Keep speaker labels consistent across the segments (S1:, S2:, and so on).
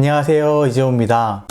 S1: 안녕하세요 이재호입니다.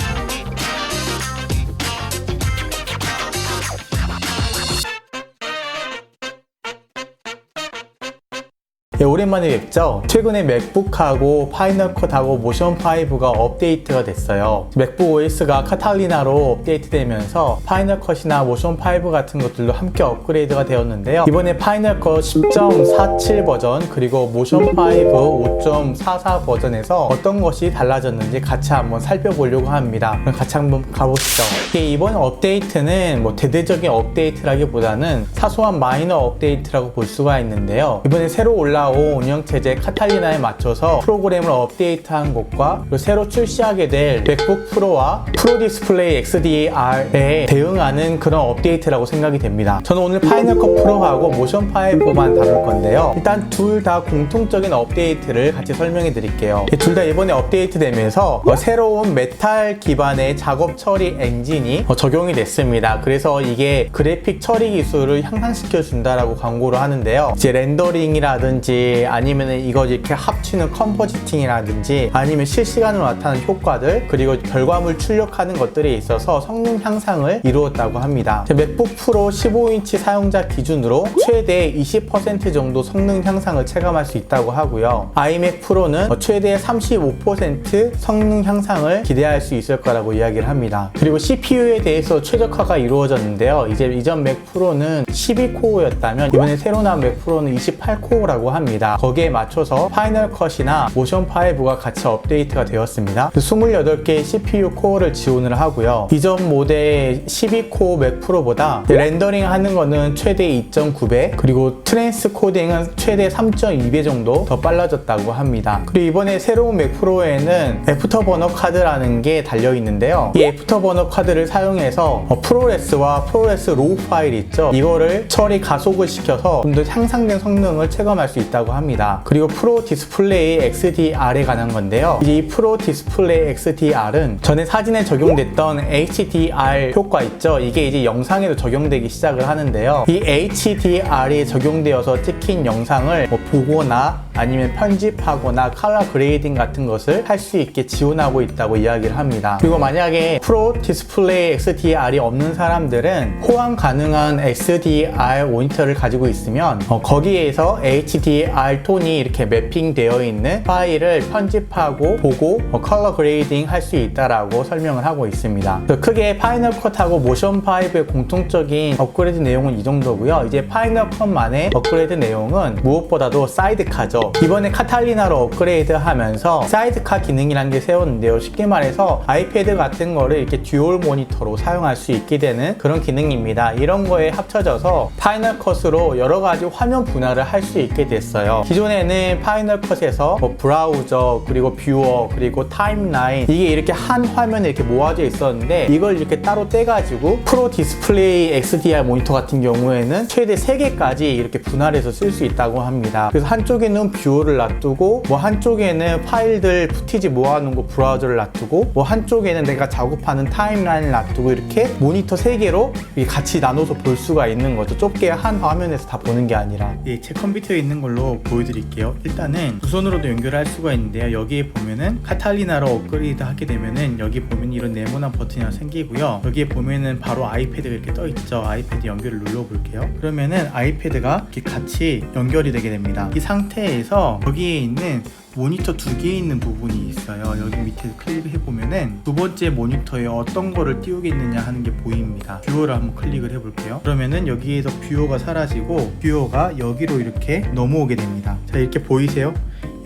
S1: 예, 오랜만에 뵙죠? 최근에 맥북하고 파이널 컷하고 모션 5가 업데이트가 됐어요. 맥북 OS가 카탈리나로 업데이트되면서 파이널 컷이나 모션 5 같은 것들도 함께 업그레이드가 되었는데요. 이번에 파이널 컷 10.47 버전 그리고 모션 5 5.44 버전에서 어떤 것이 달라졌는지 같이 한번 살펴보려고 합니다. 그럼 같이 한번 가보시죠. 예, 이번 업데이트는 뭐 대대적인 업데이트라기보다는 사소한 마이너 업데이트라고 볼 수가 있는데요. 이번에 새로 올라온 운영체제 카탈리나에 맞춰서 프로그램을 업데이트한 것과 새로 출시하게 될 맥북 프로와 프로 디스플레이 XDR에 대응하는 그런 업데이트라고 생각이 됩니다. 저는 오늘 파이널 컷 프로하고 모션 5만 다룰 건데요. 일단 둘 다 공통적인 업데이트를 같이 설명해 드릴게요. 둘 다 이번에 업데이트 되면서 어, 새로운 메탈 기반의 작업 처리 엔진이 어, 적용이 됐습니다. 그래서 이게 그래픽 처리 기술을 향상시켜 준다라고 광고를 하는데요. 이제 렌더링이라든지 아니면 이거 이렇게 합치는 컴포지팅이라든지 아니면 실시간으로 나타나는 효과들 그리고 결과물 출력하는 것들에 있어서 성능 향상을 이루었다고 합니다. 맥북 프로 15인치 사용자 기준으로 최대 20% 정도 성능 향상을 체감할 수 있다고 하고요. iMac 프로는 최대 35% 성능 향상을 기대할 수 있을 거라고 이야기를 합니다. 그리고 CPU에 대해서 최적화가 이루어졌는데요. 이제 이전 맥 프로는 12코어였다면 이번에 새로 나온 맥 프로는 28코어라고 합니다. 거기에 맞춰서 파이널 컷이나 모션 5가 같이 업데이트가 되었습니다. 28개의 CPU 코어를 지원을 하고요. 이전 모델 12코어 맥 프로보다 렌더링 하는 거는 최대 2.9배 그리고 트랜스 코딩은 최대 3.2배 정도 더 빨라졌다고 합니다. 그리고 이번에 새로운 맥 프로에는 애프터버너 카드라는 게 달려 있는데요. 이 애프터버너 카드를 사용해서 어, 프로레스와 프로레스 로우 파일 있죠. 이거를 처리 가속을 시켜서 좀 더 향상된 성능을 체감할 수 있다 고 합니다. 그리고 프로 디스플레이 XDR에 관한 건데요. 이 프로 디스플레이 XDR은 전에 사진에 적용됐던 HDR 효과 있죠. 이게 이제 영상에도 적용되기 시작을 하는데요. 이 HDR이 적용되어서 찍힌 영상을 뭐 보거나 아니면 편집하거나 컬러 그레이딩 같은 것을 할 수 있게 지원하고 있다고 이야기를 합니다. 그리고 만약에 프로 디스플레이 XDR이 없는 사람들은 호환 가능한 XDR 모니터를 가지고 있으면 어, 거기에서 HDR 톤이 이렇게 매핑되어 있는 파일을 편집하고 보고 어, 컬러 그레이딩 할 수 있다라고 설명을 하고 있습니다. 크게 파이널 컷하고 모션 5의 공통적인 업그레이드 내용은 이 정도고요. 이제 파이널 컷만의 업그레이드 내용은 무엇보다도 사이드카죠. 이번에 카탈리나로 업그레이드 하면서 사이드카 기능이라는 게 세웠는데요. 쉽게 말해서 아이패드 같은 거를 이렇게 듀얼 모니터로 사용할 수 있게 되는 그런 기능입니다. 이런 거에 합쳐져서 파이널 컷으로 여러 가지 화면 분할을 할 수 있게 됐 어요. 기존에는 파이널 컷에서 뭐 브라우저 그리고 뷰어 그리고 타임라인 이게 이렇게 한 화면에 이렇게 모아져 있었는데 이걸 이렇게 따로 떼가지고 프로 디스플레이 XDR 모니터 같은 경우에는 최대 3개까지 이렇게 분할해서 쓸 수 있다고 합니다. 그래서 한쪽에는 뷰어를 놔두고 뭐 한쪽에는 파일들 푸티지 모아놓은 거 브라우저를 놔두고 뭐 한쪽에는 내가 작업하는 타임라인을 놔두고 이렇게 모니터 3개로 같이 나눠서 볼 수가 있는 거죠. 좁게 한 화면에서 다 보는 게 아니라 예, 제 컴퓨터에 있는 걸로 보여드릴게요. 일단은 두 손으로도 연결할 수가 있는데요. 여기에 보면은 카탈리나로 업그레이드 하게 되면은 여기 보면 이런 네모난 버튼이 하나 생기고요. 여기에 보면은 바로 아이패드가 이렇게 떠 있죠. 아이패드 연결을 눌러 볼게요. 그러면은 아이패드가 이렇게 같이 연결이 되게 됩니다. 이 상태에서 여기에 있는 모니터 두 개 있는 부분이 있어요. 여기 밑에 클릭해 보면은 두 번째 모니터에 어떤 거를 띄우겠느냐 하는 게 보입니다. 뷰어를 한번 클릭을 해 볼게요. 그러면은 여기에서 뷰어가 사라지고 뷰어가 여기로 이렇게 넘어오게 됩니다. 자, 이렇게 보이세요?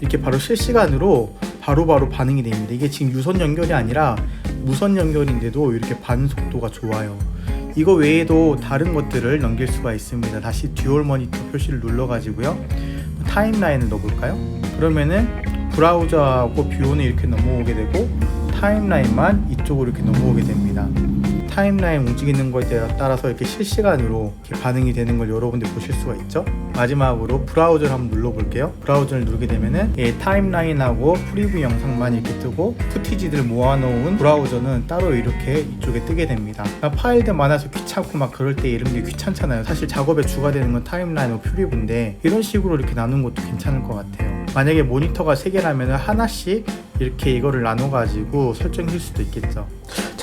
S1: 이렇게 바로 실시간으로 바로바로 반응이 됩니다. 이게 지금 유선 연결이 아니라 무선 연결인데도 이렇게 반응 속도가 좋아요. 이거 외에도 다른 것들을 넘길 수가 있습니다. 다시 듀얼 모니터 표시를 눌러 가지고요. 타임라인을 넣어볼까요? 그러면은 브라우저하고 뷰어는 이렇게 넘어오게 되고 타임라인만 이쪽으로 이렇게 넘어오게 됩니다. 타임라인 움직이는 거에 따라서 이렇게 실시간으로 이렇게 반응이 되는 걸 여러분들 보실 수가 있죠. 마지막으로 브라우저를 한번 눌러볼게요. 브라우저를 누르게 되면은 이 타임라인하고 프리뷰 영상만 이렇게 뜨고 푸티지들을 모아놓은 브라우저는 따로 이렇게 이쪽에 뜨게 됩니다. 그러니까 파일들 많아서 귀찮고 막 그럴 때 이런 게 귀찮잖아요. 사실 작업에 주가 되는 건 타임라인하고 프리뷰인데 이런 식으로 이렇게 나눈 것도 괜찮을 것 같아요. 만약에 모니터가 3개라면 하나씩 이렇게 이거를 나눠 가지고 설정할 수도 있겠죠.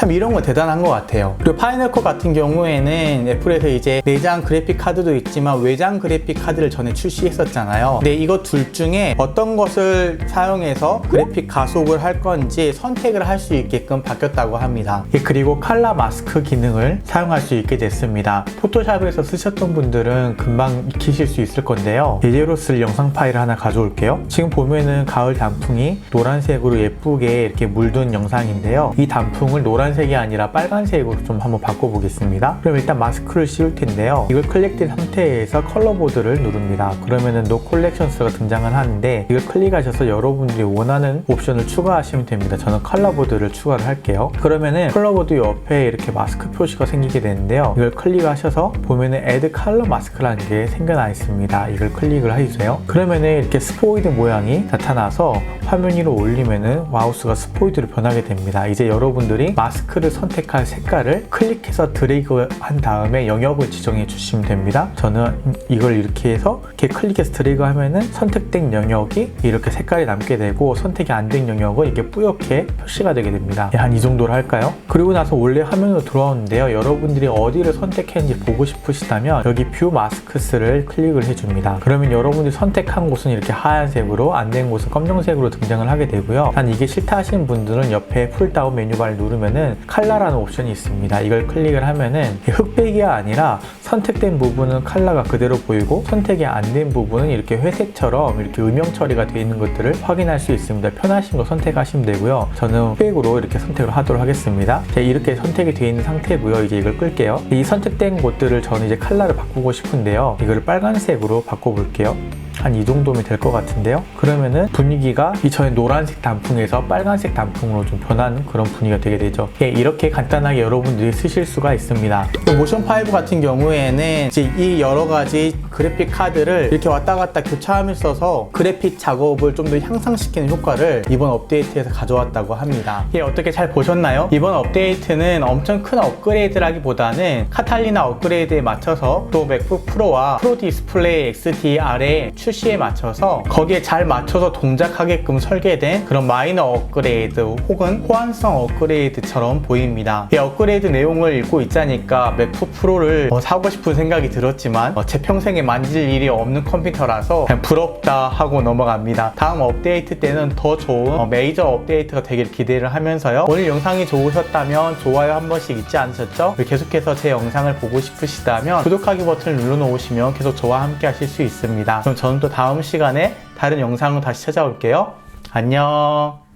S1: 참 이런 거 대단한 것 같아요. 그리고 파이널컷 같은 경우에는 애플에서 이제 내장 그래픽 카드도 있지만 외장 그래픽 카드를 전에 출시했었잖아요. 근데 이거 둘 중에 어떤 것을 사용해서 그래픽 가속을 할 건지 선택을 할 수 있게끔 바뀌었다고 합니다. 예, 그리고 칼라 마스크 기능을 사용할 수 있게 됐습니다. 포토샵에서 쓰셨던 분들은 금방 익히실 수 있을 건데요. 예제로 쓸 영상 파일을 하나 가져올게요. 지금 보면은 가을 단풍이 노란색으로 예쁘게 이렇게 물든 영상인데요. 이 단풍을 노란 색이 아니라 빨간색으로 좀 한번 바꿔보겠습니다. 그럼 일단 마스크를 씌울 텐데요. 이걸 클릭된 상태에서 컬러 보드를 누릅니다. 그러면은 노 콜렉션스가 등장을 하는데 이걸 클릭하셔서 여러분들이 원하는 옵션을 추가하시면 됩니다. 저는 컬러 보드를 추가를 할게요. 그러면은 컬러 보드 옆에 이렇게 마스크 표시가 생기게 되는데요. 이걸 클릭하셔서 보면은 Add Color Mask라는 게 생겨나 있습니다. 이걸 클릭을 해주세요. 그러면은 이렇게 스포이드 모양이 나타나서 화면 위로 올리면은 마우스가 스포이드로 변하게 됩니다. 이제 여러분들이 마스크 를 선택할 색깔을 클릭해서 드래그 한 다음에 영역을 지정해 주시면 됩니다. 저는 이걸 이렇게 해서 이렇게 클릭해서 드래그 하면은 선택된 영역이 이렇게 색깔이 남게 되고 선택이 안 된 영역은 이렇게 뿌옇게 표시가 되게 됩니다. 한 이 정도로 할까요? 그리고 나서 원래 화면으로 들어오는데요. 여러분들이 어디를 선택했는지 보고 싶으시다면 여기 뷰 마스크스를 클릭을 해줍니다. 그러면 여러분들이 선택한 곳은 이렇게 하얀색으로 안 된 곳은 검정색으로 등장을 하게 되고요. 단 이게 싫다 하시는 분들은 옆에 풀다운 메뉴바를 누르면은 칼라라는 옵션이 있습니다. 이걸 클릭을 하면은 흑백이 아니라 선택된 부분은 칼라가 그대로 보이고 선택이 안 된 부분은 이렇게 회색처럼 이렇게 음영 처리가 되어 있는 것들을 확인할 수 있습니다. 편하신 거 선택하시면 되고요. 저는 흑백으로 이렇게 선택을 하도록 하겠습니다. 자, 이렇게 선택이 되어 있는 상태고요. 이제 이걸 끌게요. 이 선택된 곳들을 저는 이제 칼라를 바꾸고 싶은데요. 이거를 빨간색으로 바꿔볼게요. 한 이 정도면 될 것 같은데요. 그러면은 분위기가 이 전에 노란색 단풍에서 빨간색 단풍으로 좀 변하는 그런 분위기가 되게 되죠. 예, 이렇게 간단하게 여러분들이 쓰실 수가 있습니다. 모션 5 같은 경우에는 이제 이 여러 가지 그래픽 카드를 이렇게 왔다 갔다 교차하면서 그래픽 작업을 좀 더 향상시키는 효과를 이번 업데이트에서 가져왔다고 합니다. 예, 어떻게 잘 보셨나요? 이번 업데이트는 엄청 큰 업그레이드라기보다는 카탈리나 업그레이드에 맞춰서 또 맥북 프로와 프로 디스플레이 XDR의 출 시에 맞춰서 거기에 잘 맞춰서 동작하게끔 설계된 그런 마이너 업그레이드 혹은 호환성 업그레이드처럼 보입니다. 이 업그레이드 내용을 읽고 있자니까 맥북 프로를 어, 사고 싶은 생각이 들었지만 어, 제 평생에 만질 일이 없는 컴퓨터라서 그냥 부럽다 하고 넘어갑니다. 다음 업데이트 때는 더 좋은 어, 메이저 업데이트가 되길 기대를 하면서요. 오늘 영상이 좋으셨다면 좋아요 한 번씩 잊지 않으셨죠? 계속해서 제 영상을 보고 싶으시다면 구독하기 버튼을 눌러놓으시면 계속 저와 함께 하실 수 있습니다. 그럼 또 다음 시간에 다른 영상으로 다시 찾아올게요. 안녕.